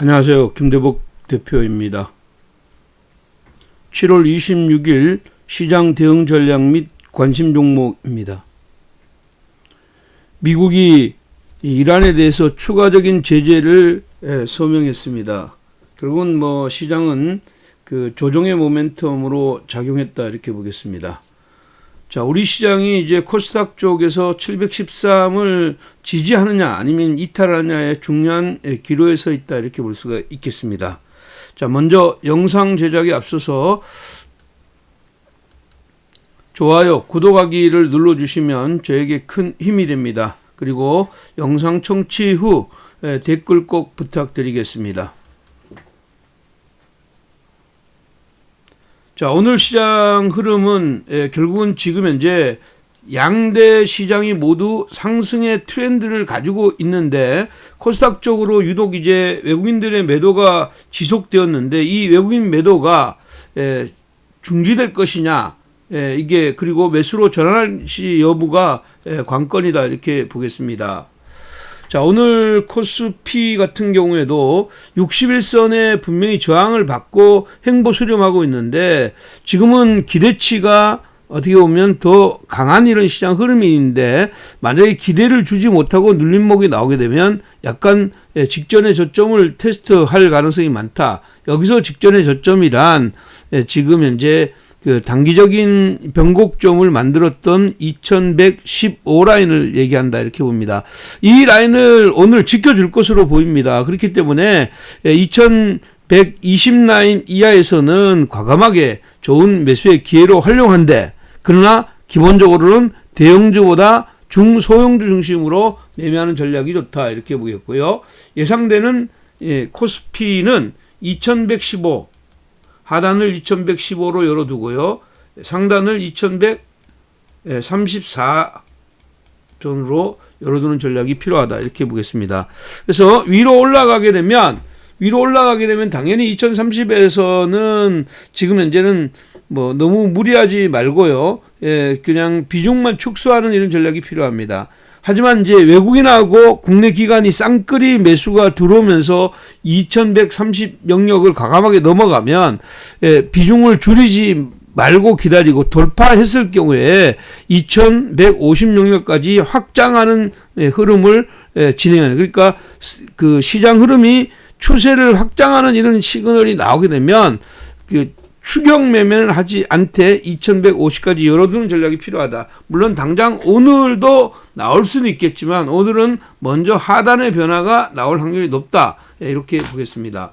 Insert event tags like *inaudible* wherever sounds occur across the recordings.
안녕하세요. 김대복 대표입니다. 7월 26일 시장 대응 전략 및 관심 종목입니다. 미국이 이란에 대해서 추가적인 제재를 예, 서명했습니다. 결국은 뭐 시장은 그 조정의 모멘텀으로 작용했다 이렇게 보겠습니다. 자, 우리 시장이 이제 코스닥 쪽에서 713을 지지하느냐 아니면 이탈하느냐의 중요한 기로에 서 있다 이렇게 볼 수가 있겠습니다. 자, 먼저 영상 제작에 앞서서 좋아요, 구독하기를 눌러주시면 저에게 큰 힘이 됩니다. 그리고 영상 청취 후 댓글 꼭 부탁드리겠습니다. 자, 오늘 시장 흐름은 예, 결국은 지금 현재 양대 시장이 모두 상승의 트렌드를 가지고 있는데 코스닥 쪽으로 유독 이제 외국인들의 매도가 지속되었는데 이 외국인 매도가 예, 중지될 것이냐 예, 이게 그리고 매수로 전환할 시 여부가 예, 관건이다 이렇게 보겠습니다. 자, 오늘 코스피 같은 경우에도 61선에 분명히 저항을 받고 행보 수렴하고 있는데 지금은 기대치가 어떻게 보면 더 강한 이런 시장 흐름이 있는데 만약에 기대를 주지 못하고 눌림목이 나오게 되면 약간 예, 직전의 저점을 테스트할 가능성이 많다. 여기서 직전의 저점이란 예, 지금 현재 그 단기적인 변곡점을 만들었던 2115 라인을 얘기한다 이렇게 봅니다. 이 라인을 오늘 지켜줄 것으로 보입니다. 그렇기 때문에 2120 라인 이하에서는 과감하게 좋은 매수의 기회로 활용한데 그러나 기본적으로는 대형주보다 중소형주 중심으로 매매하는 전략이 좋다 이렇게 보겠고요. 예상되는 예, 코스피는 2115 하단을 2115로 열어두고요. 상단을 2134 전으로 열어두는 전략이 필요하다. 이렇게 보겠습니다. 그래서 위로 올라가게 되면 위로 올라가게 되면 당연히 2030에서는 지금 현재는 뭐 너무 무리하지 말고요. 예, 그냥 비중만 축소하는 이런 전략이 필요합니다. 하지만 이제 외국인하고 국내 기관이 쌍끌이 매수가 들어오면서 2130 영역을 과감하게 넘어가면 예, 비중을 줄이지 말고 기다리고 돌파했을 경우에 2150 영역까지 확장하는 예, 흐름을 예, 진행하는 그러니까 그 시장 흐름이 추세를 확장하는 이런 시그널이 나오게 되면 그 추경 매매는 하지 않되 2150까지 열어두는 전략이 필요하다. 물론 당장 오늘도 나올 수는 있겠지만 오늘은 먼저 하단의 변화가 나올 확률이 높다. 예, 이렇게 보겠습니다.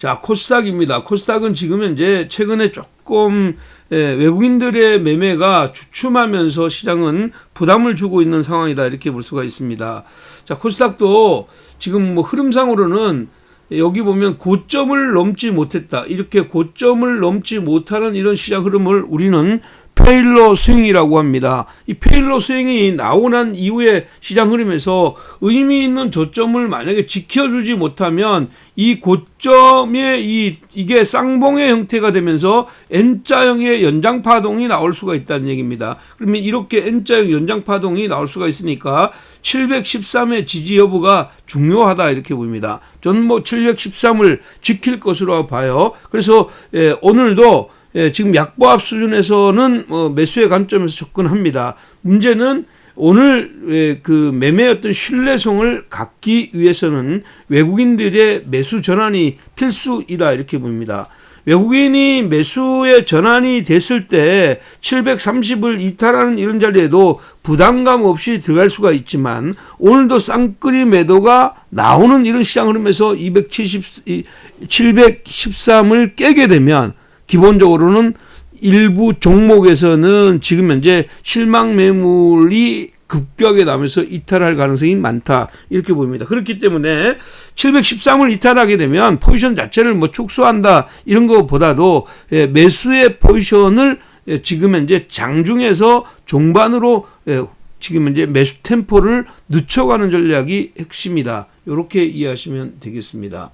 자, 코스닥입니다. 코스닥은 지금 현재 최근에 조금 예, 외국인들의 매매가 주춤하면서 시장은 부담을 주고 있는 상황이다. 이렇게 볼 수가 있습니다. 자, 코스닥도 지금 뭐 흐름상으로는 여기 보면 고점을 넘지 못했다. 이렇게 고점을 넘지 못하는 이런 시장 흐름을 우리는 페일러 스윙이라고 합니다. 이 페일러 스윙이 나오고 난 이후에 시장 흐름에서 의미 있는 저점을 만약에 지켜주지 못하면 이 고점의 이, 이게 쌍봉의 형태가 되면서 N자형의 연장 파동이 나올 수가 있다는 얘기입니다. 그러면 이렇게 N자형 연장 파동이 나올 수가 있으니까 713의 지지 여부가 중요하다 이렇게 보입니다. 저는 뭐 713을 지킬 것으로 봐요. 그래서 예, 오늘도 예, 지금 약보합 수준에서는 어, 매수의 관점에서 접근합니다. 문제는 오늘 예, 그 매매 어떤 신뢰성을 갖기 위해서는 외국인들의 매수 전환이 필수이다 이렇게 봅니다. 외국인이 매수에 전환이 됐을 때 730을 이탈하는 이런 자리에도 부담감 없이 들어갈 수가 있지만 오늘도 쌍끌이 매도가 나오는 이런 시장 흐름에서 270, 713을 깨게 되면 기본적으로는 일부 종목에서는 지금 현재 실망 매물이 급격하게 나면서 이탈할 가능성이 많다. 이렇게 보입니다. 그렇기 때문에 713을 이탈하게 되면 포지션 자체를 뭐 축소한다. 이런 것보다도 예, 매수의 포지션을 예, 지금 현재 장중에서 종반으로 예, 지금 현재 매수 템포를 늦춰가는 전략이 핵심이다. 이렇게 이해하시면 되겠습니다.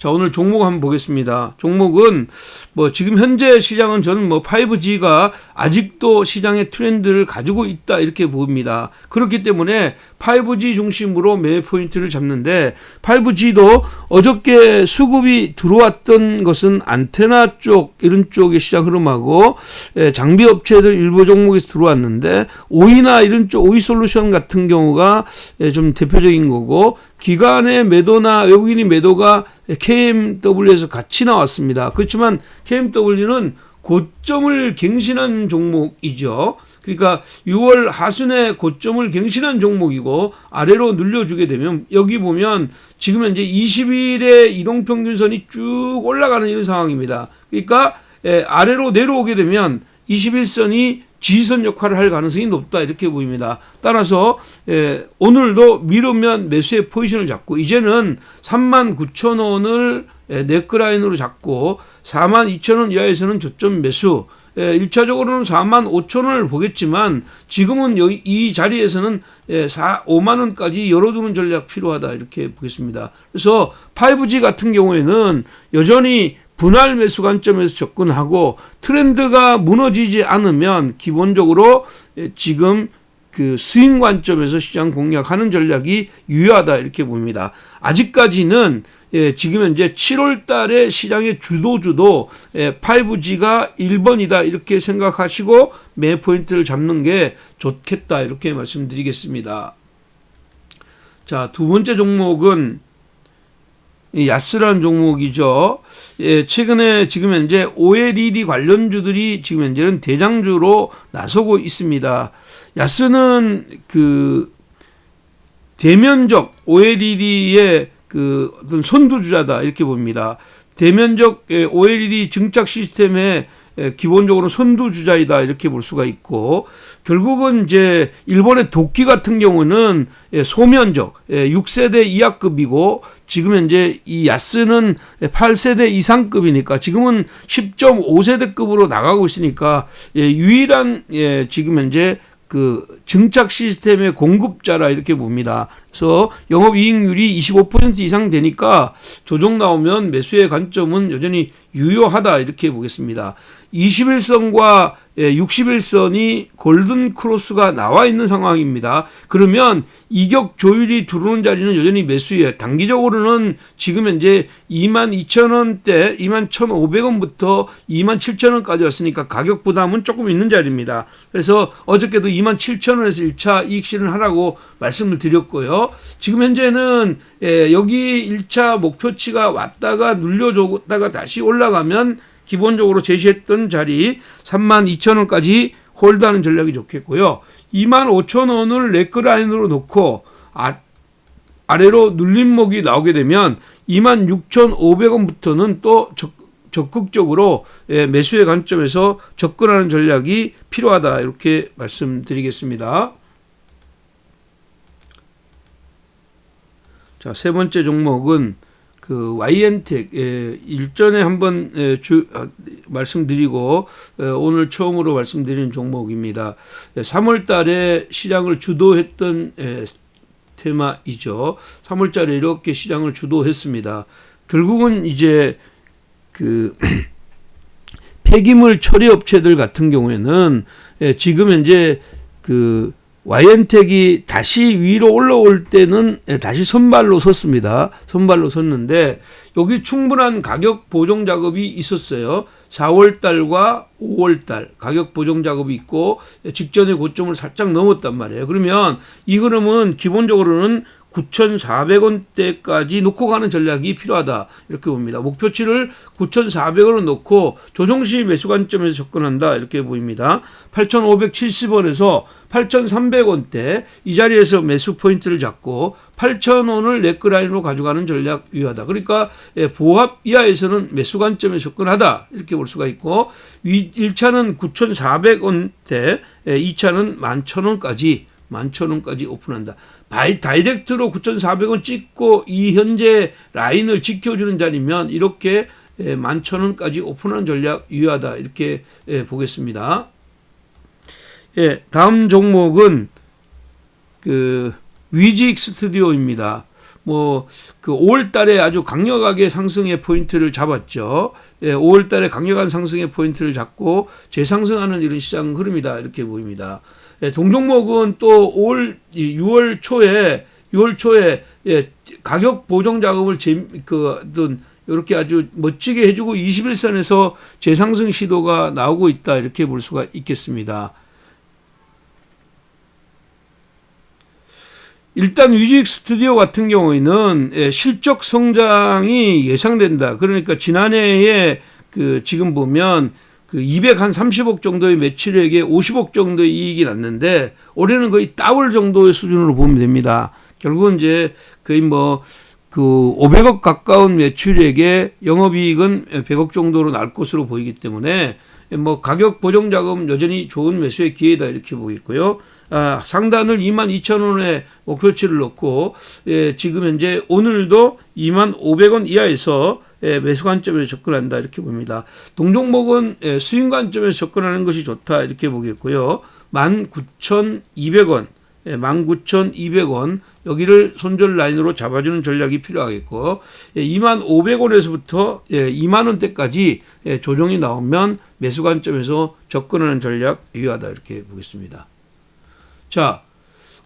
자, 오늘 종목 한번 보겠습니다. 종목은 뭐 지금 현재 시장은 저는 뭐 5G가 아직도 시장의 트렌드를 가지고 있다 이렇게 봅니다. 그렇기 때문에 5G 중심으로 매 포인트를 잡는데 5G도 어저께 수급이 들어왔던 것은 안테나 쪽 이런 쪽의 시장 흐름하고 예, 장비 업체들 일부 종목에서 들어왔는데 오이나 이런 쪽 오이 솔루션 같은 경우가 예, 좀 대표적인 거고 기관의 매도나 외국인이 매도가 KMW에서 같이 나왔습니다. 그렇지만 KMW는 고점을 갱신한 종목이죠. 그러니까 6월 하순에 고점을 갱신한 종목이고 아래로 늘려주게 되면 여기 보면 지금 현재 20일의 이동평균선이 쭉 올라가는 이런 상황입니다. 그러니까 에, 아래로 내려오게 되면 21선이 지선 역할을 할 가능성이 높다 이렇게 보입니다. 따라서 에, 오늘도 미루면 매수의 포지션을 잡고 이제는 3만 9천 원을 네크라인으로 잡고 4만 2천 원 이하에서는 저점 매수 예, 1차적으로는 4만 5천 원을 보겠지만 지금은 여기 이 자리에서는 예, 4, 5만 원까지 열어두는 전략 필요하다 이렇게 보겠습니다. 그래서 5G 같은 경우에는 여전히 분할 매수 관점에서 접근하고 트렌드가 무너지지 않으면 기본적으로 예, 지금 그 스윙 관점에서 시장 공략하는 전략이 유효하다 이렇게 봅니다. 아직까지는 예, 지금 현재 7월 달에 시장의 주도주도 예, 5G가 1번이다 이렇게 생각하시고 매 포인트를 잡는 게 좋겠다 이렇게 말씀드리겠습니다. 자, 두 번째 종목은 이 야스라는 종목이죠. 예, 최근에 지금 현재 OLED 관련주들이 지금 현재는 대장주로 나서고 있습니다. 야스는 그 대면적 OLED의 그 어떤 선두주자다 이렇게 봅니다. 대면적 OLED 증착 시스템의 기본적으로 선두주자이다 이렇게 볼 수가 있고 결국은 이제 일본의 도끼 같은 경우는 소면적 6세대 이하급이고 지금 현재 이 야스는 8세대 이상급이니까 지금은 10.5세대급으로 나가고 있으니까 유일한 지금 현재 그 증착 시스템의 공급자라 이렇게 봅니다. 그래서 영업 이익률이 25% 이상 되니까 조정 나오면 매수의 관점은 여전히 유효하다 이렇게 보겠습니다. 21선과 61선이 골든 크로스가 나와 있는 상황입니다. 그러면 이격 조율이 들어오는 자리는 여전히 매수에 단기적으로는 지금 현재 22,000원대 21,500원부터 27,000원까지 왔으니까 가격 부담은 조금 있는 자리입니다. 그래서 어저께도 27,000원 에서 1차 이익 실현하라고 말씀을 드렸고요. 지금 현재는 여기 1차 목표치가 왔다가 눌려줬다가 다시 올라가면 기본적으로 제시했던 자리 3만 2천 원까지 홀드하는 전략이 좋겠고요. 2만 5천 원을 레크라인으로 놓고 아, 아래로 눌림목이 나오게 되면 2만 6천 500원부터는 또 적, 적극적으로 예, 매수의 관점에서 접근하는 전략이 필요하다 이렇게 말씀드리겠습니다. 자, 세 번째 종목은 그 YN텍 예, 일전에 한번 예, 주, 아, 말씀드리고 예, 오늘 처음으로 말씀드리는 종목입니다. 예, 3월 달에 시장을 주도했던 예, 테마이죠. 3월달에 이렇게 시장을 주도했습니다. 결국은 이제 그 *clears throat* 폐기물 처리 업체들 같은 경우에는 예, 지금 현재 그 와이엔텍이 다시 위로 올라올 때는 예, 다시 선발로 섰습니다. 선발로 섰는데 여기 충분한 가격 보정 작업이 있었어요. 4월 달과 5월 달 가격 보정 작업이 있고 직전의 고점을 살짝 넘었단 말이에요. 그러면 이 흐름은 기본적으로는 9,400원대까지 놓고 가는 전략이 필요하다. 이렇게 봅니다. 목표치를 9,400원을 놓고 조정시 매수 관점에서 접근한다. 이렇게 보입니다. 8,570원에서 8,300원대 이 자리에서 매수 포인트를 잡고 8,000원을 네크라인으로 가져가는 전략 유효하다. 그러니까 예, 보합 이하에서는 매수 관점에 접근하다. 이렇게 볼 수가 있고 1차는 9,400원대 2차는 11,000원까지 11,000원까지 오픈한다. 바이 다이렉트로 9,400원 찍고 이 현재 라인을 지켜주는 자리면 이렇게 11,000원까지 오픈하는 전략 유효하다. 이렇게 보겠습니다. 예, 다음 종목은 그 위직 스튜디오입니다. 뭐 그 5월 달에 아주 강력하게 상승의 포인트를 잡았죠. 예, 5월 달에 강력한 상승의 포인트를 잡고 재상승하는 이런 시장 흐름이다. 이렇게 보입니다. 예, 동종목은 또 5월, 6월 초에 6월 초에 예, 가격 보정 작업을 재, 그 어떤 이렇게 아주 멋지게 해주고 21선에서 재상승 시도가 나오고 있다 이렇게 볼 수가 있겠습니다. 일단 뮤직 스튜디오 같은 경우에는 예, 실적 성장이 예상된다. 그러니까 지난해에 그 지금 보면 그 230억 정도의 매출액에 50억 정도의 이익이 났는데 올해는 거의 따블 정도의 수준으로 보면 됩니다. 결국은 이제 거의 뭐 그 500억 가까운 매출액에 영업이익은 100억 정도로 날 것으로 보이기 때문에 뭐 가격 보정 자금 여전히 좋은 매수의 기회다 이렇게 보겠고요. 아, 상단을 2만 2천 원에 목표치를 놓고 예, 지금 현재 오늘도 2만 500원 이하에서 예, 매수 관점에서 접근한다 이렇게 봅니다. 동종목은 예, 수익 관점에서 접근하는 것이 좋다 이렇게 보겠고요. 19,200원, 예, 19,200원 여기를 손절 라인으로 잡아주는 전략이 필요하겠고 예, 2만 500원에서부터 예, 2만 원대까지 예, 조정이 나오면 매수 관점에서 접근하는 전략 유효하다 이렇게 보겠습니다. 자,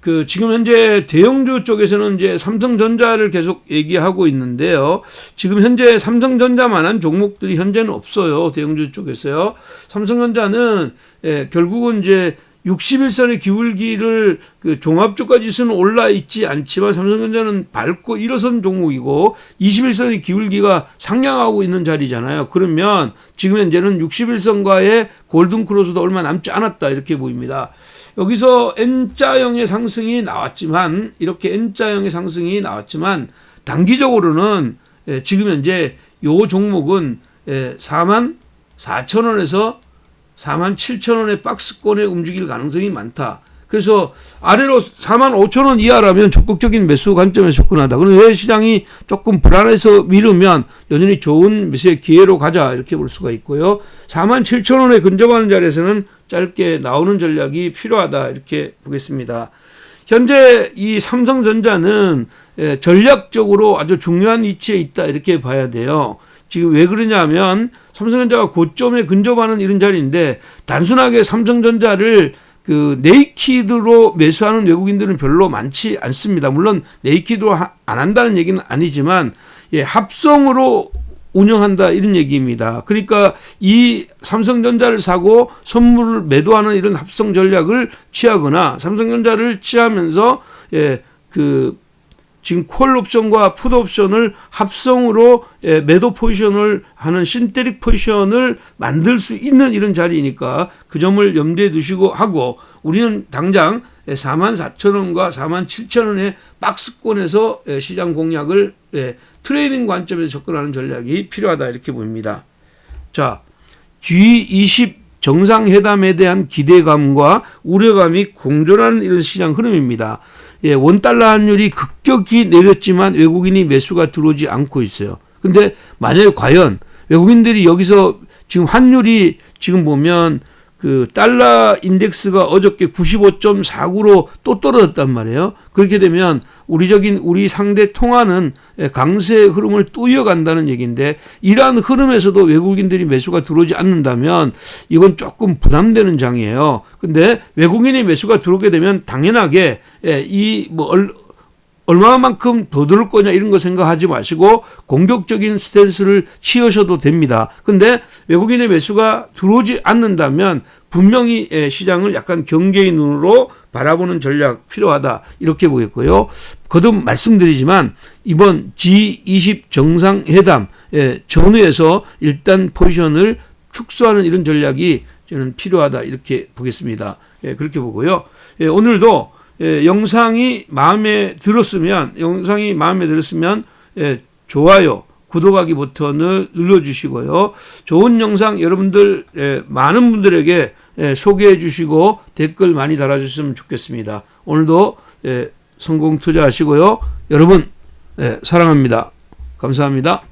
그 지금 현재 대형주 쪽에서는 이제 삼성전자를 계속 얘기하고 있는데요. 지금 현재 삼성전자만한 종목들이 현재는 없어요. 대형주 쪽에서요. 삼성전자는 예, 결국은 이제 61선의 기울기를 그 종합주가 지수는 올라 있지 않지만 삼성전자는 밝고 일어선 종목이고 21선의 기울기가 상향하고 있는 자리잖아요. 그러면 지금 현재는 61선과의 골든 크로스도 얼마 남지 않았다 이렇게 보입니다. 여기서 N자형의 상승이 나왔지만 이렇게 N자형의 상승이 나왔지만 단기적으로는 예, 지금 현재 요 종목은 4만 4천 원에서 4만 7천 원의 박스권에 움직일 가능성이 많다. 그래서 아래로 4만 5천 원 이하라면 적극적인 매수 관점에서 접근하다. 그런데 왜 시장이 조금 불안해서 미루면 여전히 좋은 매수의 기회로 가자 이렇게 볼 수가 있고요. 4만 7천 원에 근접하는 자리에서는 짧게 나오는 전략이 필요하다 이렇게 보겠습니다. 현재 이 삼성전자는 예, 전략적으로 아주 중요한 위치에 있다 이렇게 봐야 돼요. 지금 왜 그러냐면 삼성전자가 고점에 근접하는 이런 자리인데 단순하게 삼성전자를 그 네이키드로 매수하는 외국인들은 별로 많지 않습니다. 물론 네이키드로 안 한다는 얘기는 아니지만 예, 합성으로 운영한다 이런 얘기입니다. 그러니까 이 삼성전자를 사고 선물을 매도하는 이런 합성 전략을 취하거나 삼성전자를 취하면서 예, 그 지금 콜 옵션과 푸드 옵션을 합성으로 예, 매도 포지션을 하는 신테릭 포지션을 만들 수 있는 이런 자리니까 그 점을 염두에 두시고 하고 우리는 당장 4만 4천 원과 4만 7천 원의 박스권에서 예, 시장 공략을 예, 트레이딩 관점에서 접근하는 전략이 필요하다 이렇게 보입니다. 자, G20 정상회담에 대한 기대감과 우려감이 공존하는 이런 시장 흐름입니다. 예, 원달러 환율이 급격히 내렸지만 외국인이 매수가 들어오지 않고 있어요. 근데 만약에 과연 외국인들이 여기서 지금 환율이 지금 보면 그 달러 인덱스가 어저께 95.49로 또 떨어졌단 말이에요. 그렇게 되면 우리적인 우리 상대 통화는 강세 흐름을 또 이어간다는 얘기인데 이러한 흐름에서도 외국인들이 매수가 들어오지 않는다면 이건 조금 부담되는 장이에요. 근데 외국인이 매수가 들어오게 되면 당연하게 이 뭐 얼마만큼 더 들을 거냐 이런 거 생각하지 마시고 공격적인 스탠스를 취하셔도 됩니다. 근데 외국인의 매수가 들어오지 않는다면 분명히 예, 시장을 약간 경계의 눈으로 바라보는 전략 필요하다 이렇게 보겠고요. 거듭 말씀드리지만 이번 G20 정상회담 예, 전후에서 일단 포지션을 축소하는 이런 전략이 저는 필요하다 이렇게 보겠습니다. 예, 그렇게 보고요. 오늘도 예, 영상이 마음에 들었으면 영상이 마음에 들었으면 예, 좋아요 구독하기 버튼을 눌러주시고요. 좋은 영상 여러분들 예, 많은 분들에게 예, 소개해 주시고 댓글 많이 달아주시면 좋겠습니다. 오늘도 예, 성공 투자하시고요. 여러분 예, 사랑합니다. 감사합니다.